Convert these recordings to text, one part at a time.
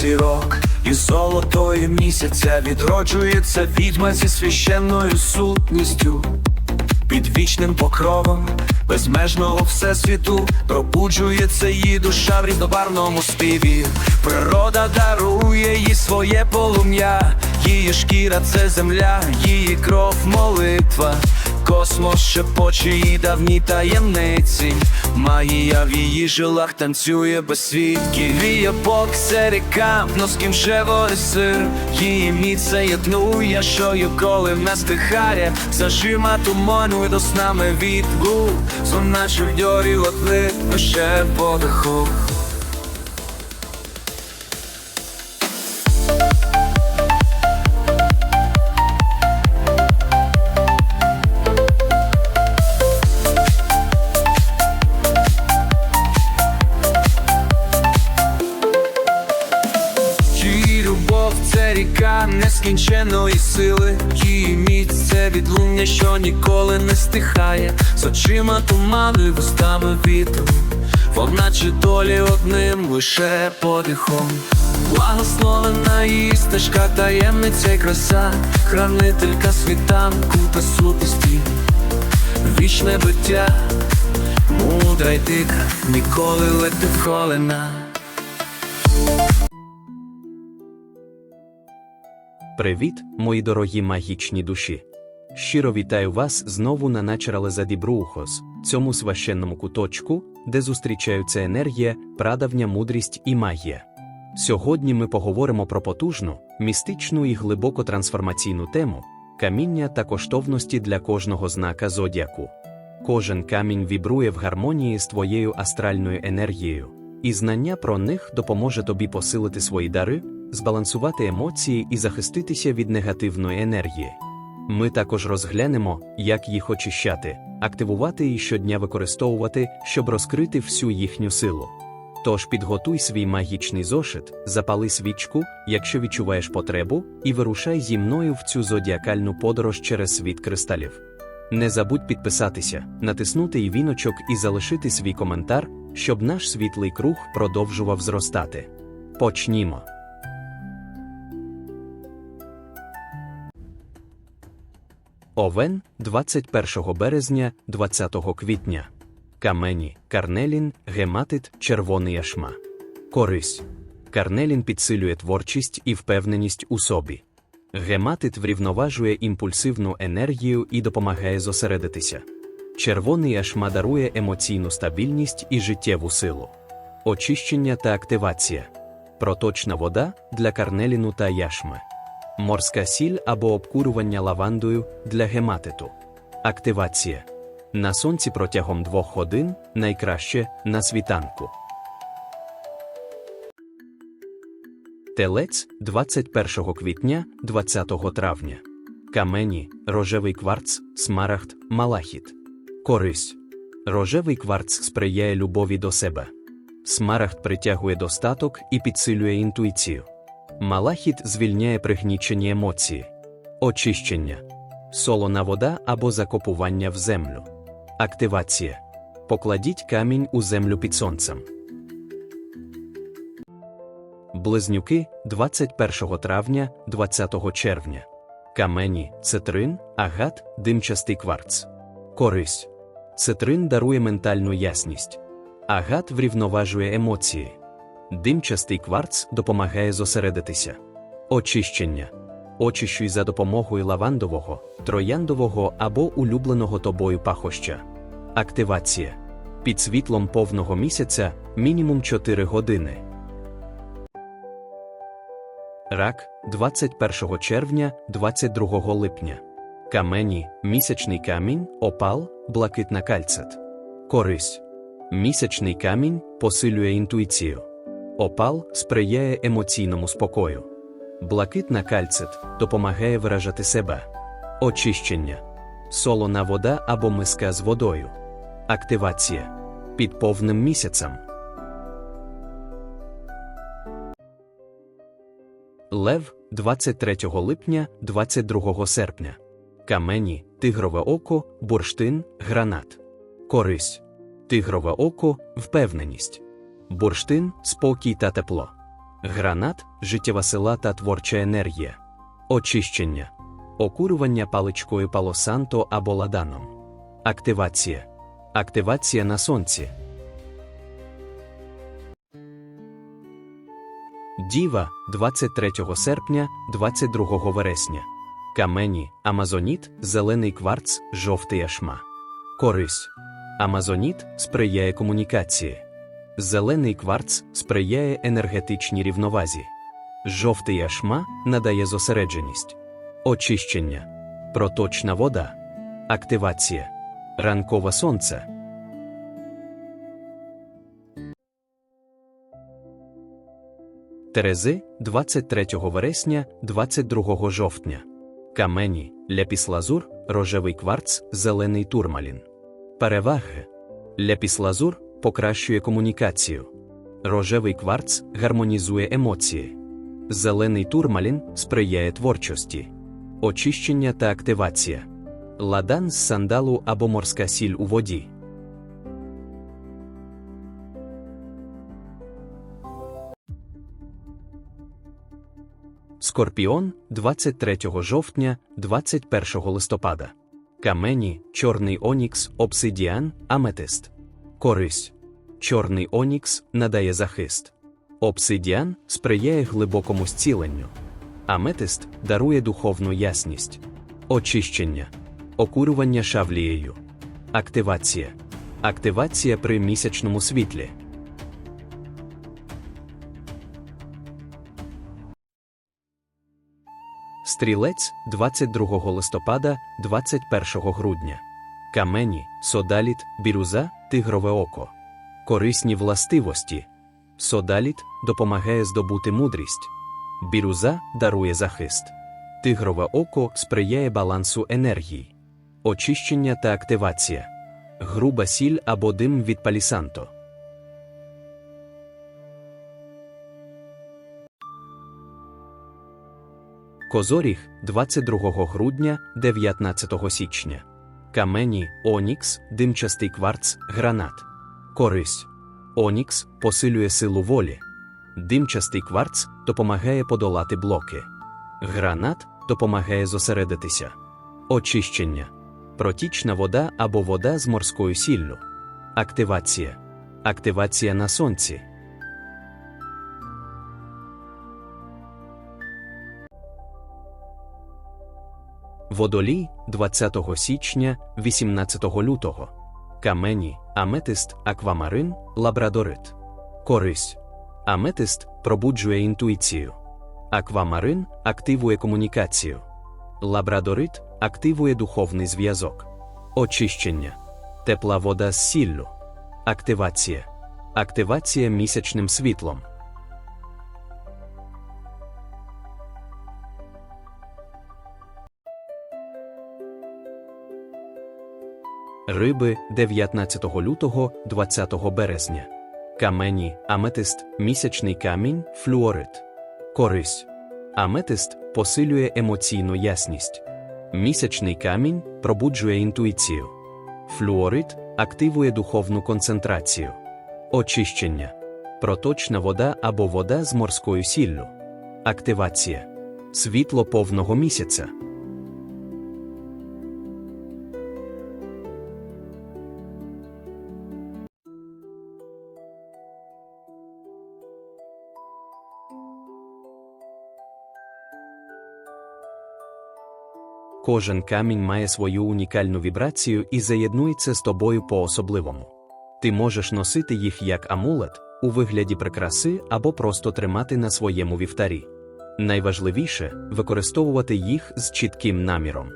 зірок і золотої місяця відроджується відьма зі священною сутністю. Під вічним покровом безмежного всесвіту пробуджується її душа в ріднобарвному співі. Природа дарує їй своє полум'я, її шкіра це земля, її кров молитва. Космос шепоче її давні таємниці. Магія в її жилах танцює без свідків. Віє бок, це ріка, но з ким ще сир. Її міце єднує, що коли не стихає. Зажима туману і до снами відгук. Зона чудьорі отлит, ще подиху. Нескінченої сили, її міць це відлуння, що ніколи не стихає, з очима туману і вустами вітру, вона чи долі одним лише подихом. Благословена її стежка, таємниця й краса, хранителька світанку та сутності, вічне биття, мудра й дика, ніколи лети вхолена. Привіт, мої дорогі магічні душі! Щиро вітаю вас знову на Начерале Дібруухос, цьому священному куточку, де зустрічаються енергія, прадавня мудрість і магія. Сьогодні ми поговоримо про потужну, містичну і глибоко трансформаційну тему каміння та коштовності для кожного знака зодіаку. Кожен камінь вібрує в гармонії з твоєю астральною енергією, і знання про них допоможе тобі посилити свої дари, збалансувати емоції і захиститися від негативної енергії. Ми також розглянемо, як їх очищати, активувати і щодня використовувати, щоб розкрити всю їхню силу. Тож підготуй свій магічний зошит, запали свічку, якщо відчуваєш потребу, і вирушай зі мною в цю зодіакальну подорож через світ кристалів. Не забудь підписатися, натиснути і віночок і залишити свій коментар, щоб наш світлий круг продовжував зростати. Почнімо. Овен 21 березня 20 квітня. Камені, карнелін, гематит, червоний яшма. Корись. Карнелін підсилює творчість і впевненість у собі. Гематит врівноважує імпульсивну енергію і допомагає зосередитися. Червоний яшма дарує емоційну стабільність і життєву силу. Очищення та активація. Проточна вода для карнеліну та яшми. Морська сіль або обкурювання лавандою для гематиту. Активація. На сонці протягом двох годин найкраще на світанку. Телець 21 квітня 20 травня. Камені, рожевий кварц, смарагд, малахіт. Корись. Рожевий кварц сприяє любові до себе. Смарагд притягує достаток і підсилює інтуїцію. Малахіт звільняє пригнічені емоції, очищення, солона вода або закопування в землю. Активація. Покладіть камінь у землю під сонцем. Близнюки 21 травня 20 червня. Камені, цитрин, агат, димчастий кварц. Корись. Цитрин дарує ментальну ясність. Агат врівноважує емоції. Димчастий кварц допомагає зосередитися. Очищення. Очищуй за допомогою лавандового, трояндового або улюбленого тобою пахоща. Активація. Під світлом повного місяця мінімум 4 години. Рак 21 червня 22 липня. Камені, місячний камінь, опал, блакитна кальцит. Корись. Місячний камінь посилює інтуїцію. Опал сприяє емоційному спокою. Блакитна кальцит допомагає виражати себе. Очищення. Солона вода або миска з водою. Активація. Під повним місяцем. Лев 23 липня 22 серпня. Камені, тигрове око, бурштин, гранат. Корись. Тигрове око впевненість. Бурштин спокій та тепло. Гранат життєва сила та творча енергія. Очищення. Окурювання паличкою палосанто або ладаном. Активація. Активація на сонці. Діва 23 серпня 22 вересня. Камені, амазоніт, зелений кварц, жовтий яшма. Корись. Амазоніт сприяє комунікації. Зелений кварц сприяє енергетичній рівновазі. Жовтий яшма надає зосередженість. Очищення. Проточна вода. Активація. Ранкове сонце. Терези 23 вересня 22 жовтня. Камені, ляпіслазур, рожевий кварц, зелений турмалін. Переваги. Ляпіслазур покращує комунікацію. Рожевий кварц гармонізує емоції. Зелений турмалін сприяє творчості. Очищення та активація. Ладан з сандалу або морська сіль у воді. Скорпіон 23 жовтня 21 листопада. Камені, чорний онікс, обсидіан, аметист. Корись. Чорний онікс надає захист. Обсидіан сприяє глибокому зціленню. Аметист дарує духовну ясність. Очищення. Окурювання шавлією. Активація. Активація при місячному світлі. Стрілець 22 листопада 21 грудня. Камені, содаліт, бірюза, тигрове око. Корисні властивості. Содаліт допомагає здобути мудрість. Бірюза дарує захист. Тигрове око сприяє балансу енергії. Очищення та активація. Груба сіль або дим від палісанто. Козоріг 22 грудня 19 січня. Камені, онікс, димчастий кварц, гранат. Корись. Онікс посилює силу волі. Димчастий кварц допомагає подолати блоки. Гранат допомагає зосередитися. Очищення. Протічна вода або вода з морською сіллю. Активація. Активація на сонці. Водолій 20 січня 18 лютого. Камені, аметист, аквамарин, лабрадорит. Корись. Аметист пробуджує інтуїцію. Аквамарин активує комунікацію. Лабрадорит активує духовний зв'язок. Очищення. Тепла вода з сіллю. Активація. Активація місячним світлом. Риби 19 лютого 20 березня. Камені, аметист, місячний камінь, флюорит. Корись. Аметист посилює емоційну ясність. Місячний камінь пробуджує інтуїцію. Флюорит активує духовну концентрацію. Очищення. Проточна вода або вода з морською сіллю. Активація. Світло повного місяця. Кожен камінь має свою унікальну вібрацію і заєднується з тобою по-особливому. Ти можеш носити їх як амулет у вигляді прикраси або просто тримати на своєму вівтарі. Найважливіше використовувати їх з чітким наміром.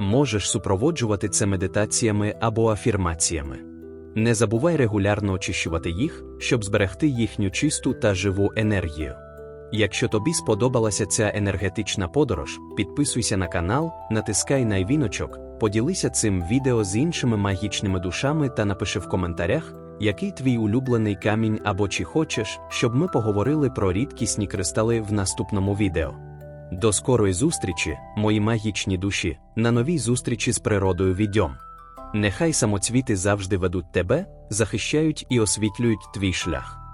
Можеш супроводжувати це медитаціями або афірмаціями. Не забувай регулярно очищувати їх, щоб зберегти їхню чисту та живу енергію. Якщо тобі сподобалася ця енергетична подорож, підписуйся на канал, натискай на віночок, поділися цим відео з іншими магічними душами та напиши в коментарях, який твій улюблений камінь або чи хочеш, щоб ми поговорили про рідкісні кристали в наступному відео. До скорої зустрічі, мої магічні душі, на новій зустрічі з природою відьом. Нехай самоцвіти завжди ведуть тебе, захищають і освітлюють твій шлях.